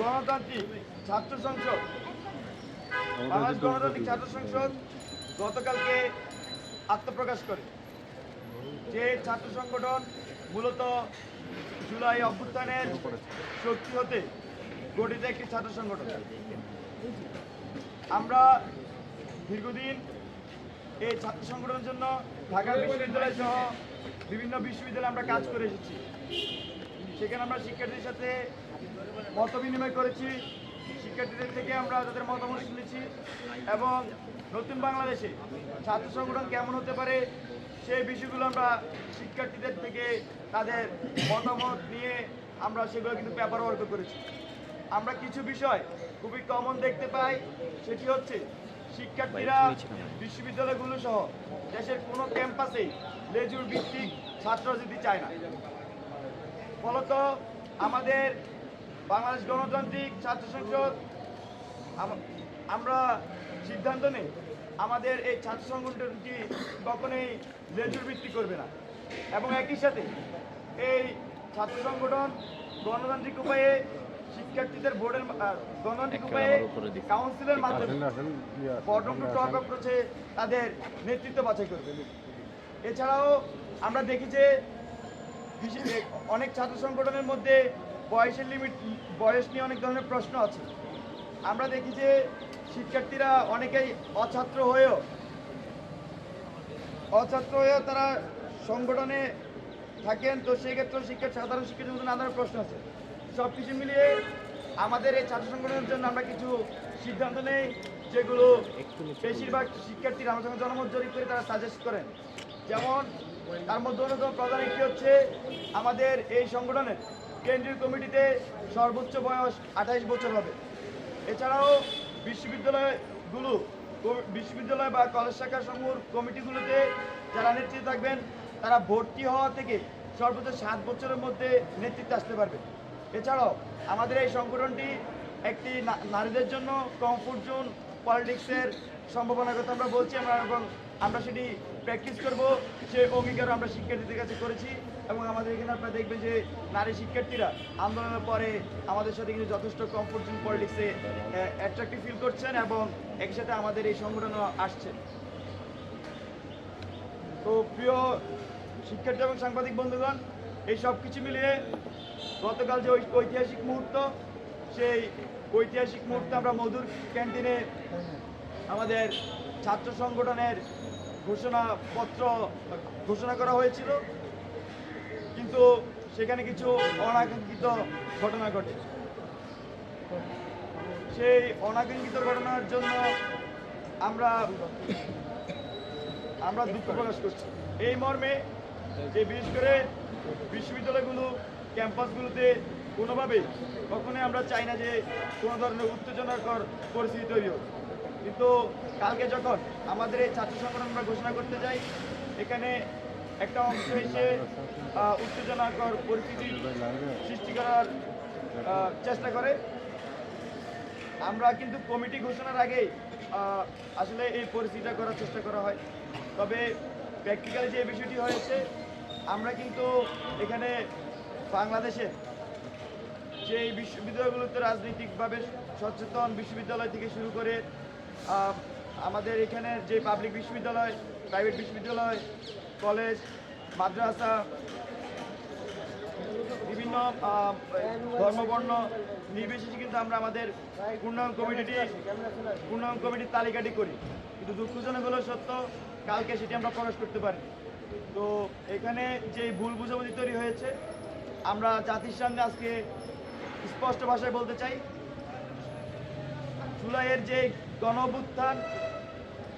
গণতান্ত্রিক ছাত্র সংসদ। বাংলাদেশ গণতান্ত্রিক ছাত্র সংসদ গতকালকে আত্মপ্রকাশ করে। যে ছাত্র সংগঠন মূলত জুলাই অভ্যুত্থানের শক্তি হতে গঠিত একটি ছাত্র সংগঠন। আমরা দীর্ঘদিন এই ছাত্র সংগঠনের জন্য ঢাকা বিশ্ববিদ্যালয় সহ বিভিন্ন বিশ্ববিদ্যালয়ে আমরা কাজ করে এসেছি। সেখানে আমরা শিক্ষার্থীদের সাথে মত বিনিময় করেছি। শিক্ষার্থীদের থেকে আমরা তাদের মতামত শুনেছি এবং নতুন বাংলাদেশে ছাত্র সংগঠন কেমন হতে পারে সেই বিষয়গুলো আমরা শিক্ষার্থীদের থেকে তাদের মতামত নিয়ে আমরা সেগুলো কিন্তু পেপার ওয়ার্ক করেছি। আমরা কিছু বিষয় খুবই কমন দেখতে পাই সেটি হচ্ছে শিক্ষার্থীরা বিশ্ববিদ্যালয়গুলো সহ দেশের কোনো ক্যাম্পাসেই লেজুর ভিত্তিক ছাত্র রাজনীতি চায় না। ফলত আমাদের বাংলাদেশ গণতান্ত্রিক ছাত্র সংসদ আমরা সিদ্ধান্ত নেই আমাদের এই ছাত্র সংগঠনটি কখনোই লেজুর ভিত্তি করবে না। এবং একই সাথে এই ছাত্র সংগঠন গণতান্ত্রিক উপায়ে শিক্ষার্থীদের ভোটের মা- গণতান্ত্রিক উপায়ে কাউন্সিলের মাধ্যমে তাদের নেতৃত্ব বাছাই করবে। এছাড়াও আমরা দেখি যে অনেক ছাত্র সংগঠনের মধ্যে বয়সের লিমিট বয়স নিয়ে অনেক ধরনের প্রশ্ন আছে। আমরা দেখি যে শিক্ষার্থীরা অনেকেই অছাত্র হয়েও অছাত্র হয়েও তারা সংগঠনে থাকেন। তো সেই ক্ষেত্রে শিক্ষা, সাধারণ শিক্ষার মধ্যে নানা প্রশ্ন আছে। সব কিছু মিলিয়ে আমাদের এই ছাত্র সংগঠনের জন্য আমরা কিছু সিদ্ধান্ত নেই। যেগুলো বেশিরভাগ শিক্ষার্থীরা আমার সঙ্গে জনমত জরিপ করে তারা সাজেস্ট করেন। যেমন তার মধ্যে অন্যতম প্রধান একটি হচ্ছে আমাদের এই সংগঠনের কেন্দ্রীয় কমিটিতে সর্বোচ্চ বয়স আঠাইশ বছর হবে। এছাড়াও বিশ্ববিদ্যালয়গুলো বিশ্ববিদ্যালয় বা কলেজ শাখা সমূহ কমিটিগুলোতে যারা নেতৃত্বে থাকবেন তারা ভর্তি হওয়া থেকে সর্বোচ্চ সাত বছরের মধ্যে নেতৃত্বে আসতে পারবে এছাড়াও আমাদের এই সংগঠনটি একটি নারীদের জন্য কমফোর্ট জোন পলিটিক্সের সম্ভাবনার কথা আমরা বলছি, আমরা এবং আমরা সেটি প্র্যাকটিস করব সে অঙ্গীকার আমরা শিক্ষার্থীদের কাছে করেছি এবং আমাদের এখানে আপনারা দেখবেন যে নারী শিক্ষার্থীরা আন্দোলনের পরে আমাদের সাথে কিন্তু যথেষ্ট কমফোর্ট জোন পলিটিক্সে অ্যাট্রাক্টিভ ফিল করছেন এবং একই সাথে আমাদের এই সংগঠনও আসছে। তো প্রিয় শিক্ষার্থী এবং সাংবাদিক বন্ধুগণ, এই সব কিছু মিলিয়ে গতকাল যে ঐতিহাসিক মুহূর্ত, সেই ঐতিহাসিক মুহূর্তে আমরা মধুর ক্যান্টিনে আমাদের ছাত্র সংগঠনের ঘোষণাপত্র ঘোষণা করা হয়েছিল। কিন্তু সেখানে কিছু অনাকাঙ্ক্ষিত ঘটনা ঘটে। সেই অনাকাঙ্ক্ষিত ঘটনার জন্য আমরা আমরা দুঃখ প্রকাশ করছি। এই মর্মে যে বিশেষ করে বিশ্ববিদ্যালয়গুলো, ক্যাম্পাসগুলোতে কোনোভাবেই কখনোই আমরা চাই না যে কোনো ধরনের উত্তেজনাকর পরিস্থিতি তৈরি হোক। কিন্তু কালকে যখন আমাদের এই ছাত্র সংগঠন আমরা ঘোষণা করতে যাই এখানে একটা অংশ এসে উত্তেজনাকর পরিস্থিতি সৃষ্টি করার চেষ্টা করে। আমরা কিন্তু কমিটি ঘোষণার আহ, আসলে এই পরিস্থিতিটা করার চেষ্টা করা হয়। তবে প্র্যাকটিক্যালি যে বিষয়টি হয়েছে আমরা কিন্তু এখানে বাংলাদেশের এই বিশ্ববিদ্যালয়গুলোতে রাজনৈতিকভাবে সচেতন বিশ্ববিদ্যালয় থেকে শুরু করে আমাদের এখানে যে পাবলিক বিশ্ববিদ্যালয় প্রাইভেট বিশ্ববিদ্যালয় কলেজ মাদ্রাসা, বিভিন্ন ধর্মবর্ণ নির্বিশেষে কিন্তু আমরা আমাদের পূর্ণাঙ্গ কমিটিটি পূর্ণাঙ্গ কমিটির তালিকাটি করি। কিন্তু দুঃখজনক হলো সত্য, কালকে সেটি আমরা প্রকাশ করতে পারি তো এখানে যে ভুল বুঝাবুঝি তৈরি হয়েছে, আমরা জাতির সামনে আজকে স্পষ্ট ভাষায় বলতে চাই, জুলাইয়ের যে গণ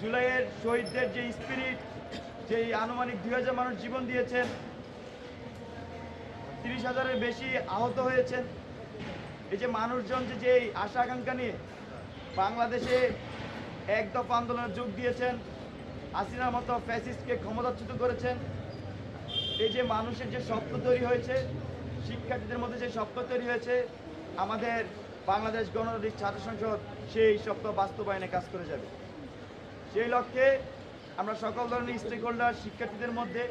জুলাইয়ের শহীদদের যে স্পিরিট যেই আনুমানিক দুই হাজার মানুষ জীবন দিয়েছেন, তিরিশ হাজারের বেশি আহত হয়েছেন, এই যে মানুষজন যে যে আশা আকাঙ্ক্ষা নিয়ে বাংলাদেশে এক দফা আন্দোলনে যোগ দিয়েছেন, হাসিনার মতো ফ্যাসিস্টকে ক্ষমতাচ্যুত করেছেন, এই যে মানুষের যে স্বপ্ন তৈরি হয়েছে শিক্ষার্থীদের মধ্যে যে স্বপ্ন তৈরি হয়েছে, আমাদের বাংলাদেশ গণতান্ত্রিক ছাত্র সংসদ সেই স্বপ্ন বাস্তবায়নে কাজ করে যাবে। সেই লক্ষ্যে আমরা সকল ধরনের স্টেক হোল্ডার শিক্ষার্থীদের মধ্যে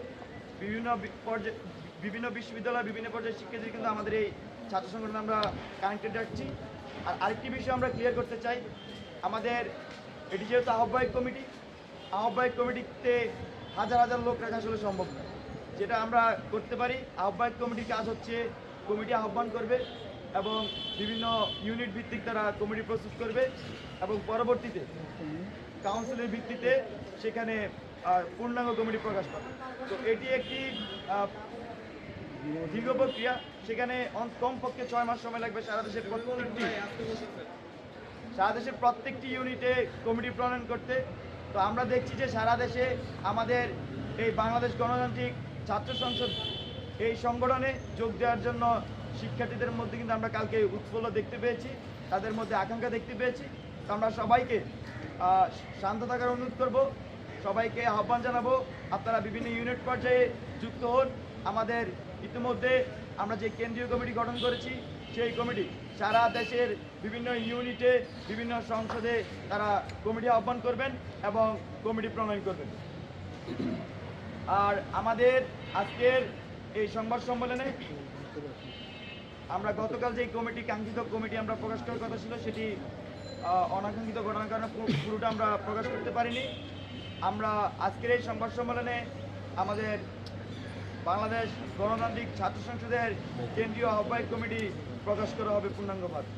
বিভিন্ন পর্যায়ে, বিভিন্ন বিশ্ববিদ্যালয়, বিভিন্ন পর্যায়ের শিক্ষার্থী কিন্তু আমাদের এই ছাত্র সংগঠন আমরা কানেক্টেড রাখছি। আর আরেকটি বিষয় আমরা ক্লিয়ার করতে চাই, আমাদের এটি যেহেতু আহ্বায়ক কমিটি, আহ্বায়ক কমিটিতে হাজার হাজার লোক রাখা আসলে সম্ভব নয় যেটা আমরা করতে পারি, আহ্বায়ক কমিটির কাজ হচ্ছে কমিটি আহ্বান করবে এবং বিভিন্ন ইউনিট ভিত্তিক তারা কমিটি প্রস্তুত করবে এবং পরবর্তীতে কাউন্সিলের ভিত্তিতে সেখানে পূর্ণাঙ্গ কমিটি প্রকাশ পাবে। তো এটি একটি দীর্ঘ প্রক্রিয়া। সেখানে কমপক্ষে ছয় মাস সময় লাগবে সারা দেশের প্রত্যেকটি, সারা দেশের প্রত্যেকটি ইউনিটে কমিটি প্রণয়ন করতে। তো আমরা দেখছি যে সারা দেশে আমাদের এই বাংলাদেশ গণতান্ত্রিক ছাত্র সংসদ এই সংগঠনে যোগ দেওয়ার জন্য শিক্ষার্থীদের মধ্যে কিন্তু আমরা কালকে উৎফুল্ল দেখতে পেয়েছি, তাদের মধ্যে আকাঙ্ক্ষা দেখতে পেয়েছি। আমরা সবাইকে শান্ত থাকার অনুরোধ করব, সবাইকে আহ্বান জানাব, আপনারা বিভিন্ন ইউনিট পর্যায়ে যুক্ত হন। আমাদের ইতিমধ্যে আমরা যে কেন্দ্রীয় কমিটি গঠন করেছি, সেই কমিটি সারা দেশের বিভিন্ন ইউনিটে বিভিন্ন সংসদে তারা কমিটি আহ্বান করবেন এবং কমিটি প্রণয়ন করবেন। আর আমাদের আজকের এই সংবাদ সম্মেলনে আমরা গতকাল যে কমিটি, কাঙ্ক্ষিত কমিটি আমরা প্রকাশ করার কথা ছিল, সেটি অনাকাঙ্ক্ষিত ঘটনার কারণে পুরো- পুরোটা আমরা প্রকাশ করতে পারিনি। আমরা আজকের এই সংবাদ সম্মেলনে আমাদের বাংলাদেশ গণতান্ত্রিক ছাত্র সংসদের কেন্দ্রীয় আহ্বায়ক কমিটি প্রকাশ করা হবে পূর্ণাঙ্গভাবে